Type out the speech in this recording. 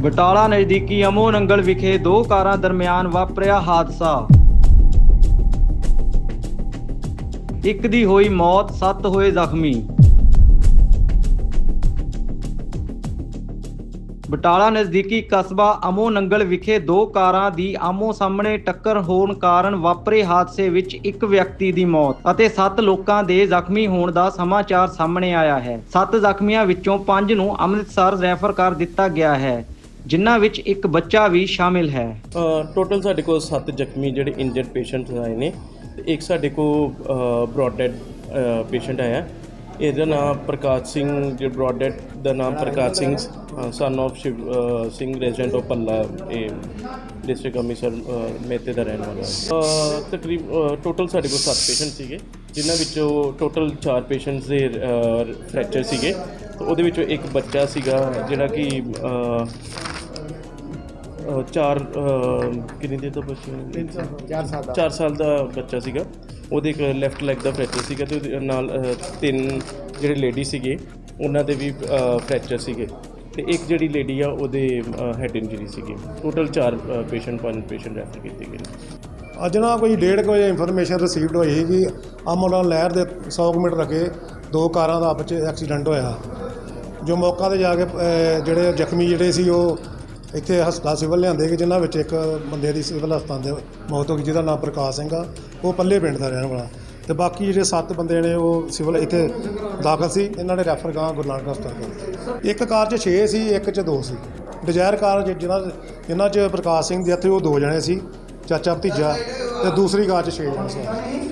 ਬਟਾਲਾ ਨਜ਼ਦੀਕੀ ਅਮੋ ਨੰਗਲ ਵਿਖੇ ਦੋ ਕਾਰਾਂ ਦਰਮਿਆਨ ਵਾਪਰਿਆ ਹਾਦਸਾ। ਇੱਕ ਦੀ ਹੋਈ ਮੌਤ, ਸੱਤ ਹੋਏ ਜ਼ਖਮੀ। ਬਟਾਲਾ ਨਜ਼ਦੀਕੀ ਕਸਬਾ ਅਮੋ ਨੰਗਲ ਵਿਖੇ ਦੋ ਕਾਰਾਂ ਦੀ ਆਮੋ ਸਾਹਮਣੇ ਟੱਕਰ ਹੋਣ ਕਾਰਨ ਵਾਪਰੇ ਹਾਦਸੇ ਵਿੱਚ ਇੱਕ ਵਿਅਕਤੀ ਦੀ ਮੌਤ ਅਤੇ ਸੱਤ ਲੋਕਾਂ ਦੇ ਜ਼ਖਮੀ ਹੋਣ ਦਾ ਸਮਾਚਾਰ ਸਾਹਮਣੇ ਆਇਆ ਹੈ। ਸੱਤ ਜ਼ਖਮੀਆਂ ਵਿੱਚੋਂ ਪੰਜ ਨੂੰ ਅੰਮ੍ਰਿਤਸਰ ਰੈਫਰ ਕਰ ਦਿੱਤਾ ਗਿਆ ਹੈ। ਜਿਨ੍ਹਾਂ ਵਿੱਚ ਇੱਕ ਬੱਚਾ ਵੀ ਸ਼ਾਮਿਲ ਹੈ। ਟੋਟਲ ਸਾਡੇ ਕੋਲ 7 ਜ਼ਖਮੀ ਜਿਹੜੇ ਇੰਜਰਡ ਪੇਸ਼ੈਂਟਸ ਆਏ ਨੇ ਤੇ ਇੱਕ ਸਾਡੇ ਕੋਲ ਬ੍ਰੌਡ ਡੈਡ ਪੇਸ਼ੈਂਟ ਆਇਆ। ਇਹਦਾ ਨਾਮ ਪ੍ਰਕਾਸ਼ ਸਿੰਘ ਜੋ ਬ੍ਰੌਡ ਡੈਡ ਦਾ ਨਾਮ Prakash Singh son of Shiv Singh resident of Palla ਇਹ ਡਿਸਟ੍ਰਿਕਟ ਅੰਮ੍ਰਿਤਸਰ ਅ, ਮੇਤੇ ਦਾ ਰਹਿਣ ਵਾਲਾ। ਤਕਰੀਬ ਟੋਟਲ ਸਾਡੇ ਕੋਲ 7 ਪੇਸ਼ੈਂਟ ਸੀਗੇ ਜਿਨ੍ਹਾਂ ਵਿੱਚੋਂ ਟੋਟਲ 4 ਪੇਸ਼ੈਂਟਸ ਦੇ ਫ੍ਰੈਕਚਰ ਸੀਗੇ। ਤੇ ਉਹਦੇ ਵਿੱਚੋਂ ਇੱਕ ਬੱਚਾ ਸੀਗਾ ਜਿਹੜਾ ਕਿ ਚਾਰ ਕਿੰਨੀ ਦੇਰ ਦਾ ਬੱਚਾ 4 ਸਾਲ ਦਾ। 4 ਸਾਲ ਦਾ ਬੱਚਾ ਸੀਗਾ। ਉਹਦੇ ਇੱਕ ਲੈਫਟ ਲੈਗ ਦਾ ਫ੍ਰੈਕਚਰ ਸੀਗਾ ਤੇ ਉਹਦੇ ਨਾਲ ਤਿੰਨ ਜਿਹੜੇ ਲੇਡੀ ਸੀਗੇ ਉਹਨਾਂ ਦੇ ਵੀ ਫ੍ਰੈਕਚਰ ਸੀਗੇ। ਤੇ ਇੱਕ ਜਿਹੜੀ ਲੇਡੀ ਆ ਉਹਦੇ ਹੈਡ ਇੰਜਰੀ ਸੀਗੀ। ਟੋਟਲ 4 ਪੇਸ਼ੈਂਟ ਪੰਜ ਪੇਸ਼ੈਂਟ ਰੈਫਰ ਕੀਤੇ ਗਏ ਨੇ। ਅੱਜ ਨਾ ਕੋਈ ਡੇਢ ਕੁ ਵਜੇ ਇਨਫੋਰਮੇਸ਼ਨ ਰਿਸੀਵਡ ਹੋਈ ਸੀ ਕਿ ਅਮਲਾ ਲਹਿਰ ਦੇ 100 ਕੁ ਮੀਟਰ ਅੱਗੇ ਦੋ ਕਾਰਾਂ ਦਾ ਆਪਸ 'ਚ ਐਕਸੀਡੈਂਟ ਹੋਇਆ। ਜੋ ਮੌਕਾ ਤੇ ਜਾ ਕੇ ਜਿਹੜੇ ਜ਼ਖਮੀ ਜਿਹੜੇ ਸੀ ਉਹ ਇੱਥੇ ਹਸਪਤਾਲ ਸਿਵਲ ਲਿਆਂਦੇ ਕਿ ਜਿਨ੍ਹਾਂ ਵਿੱਚ ਇੱਕ ਬੰਦੇ ਦੀ ਸਿਵਲ ਹਸਪਤਾਲ ਦੇ ਮੌਤ ਹੋ ਗਈ, ਜਿਹਦਾ ਨਾਮ ਪ੍ਰਕਾਸ਼ ਸਿੰਘ ਆ। ਉਹ ਪੱਲੇ ਪਿੰਡ ਦਾ ਰਹਿਣ ਵਾਲਾ। ਤੇ ਬਾਕੀ ਜਿਹੜੇ ਸੱਤ ਬੰਦੇ ਨੇ, ਉਹ ਸਿਵਲ ਇੱਥੇ ਦਾਖਲ ਸੀ। ਇਹਨਾਂ ਨੇ ਰੈਫਰ ਗਾਂ ਗੁਰੂ ਨਾਨਕ ਹਸਪਤਾਲ ਇੱਕ ਕਾਰ 'ਚ 6 ਸੀ, ਇੱਕ 'ਚ 2 ਸੀ। ਡਿਜ਼ਾਇਰ ਕਾਰ ਜਿ- ਜਿਨ੍ਹਾਂ ਜਿਨ੍ਹਾਂ 'ਚ ਪ੍ਰਕਾਸ਼ ਸਿੰਘ ਦੀ ਇੱਥੇ ਉਹ ਦੋ ਜਣੇ ਸੀ, ਚਾਚਾ ਭਤੀਜਾ ਤੇ ਦੂਸਰੀ ਕਾਰ 'ਚ 6 ਜਣੇ ਸੀ।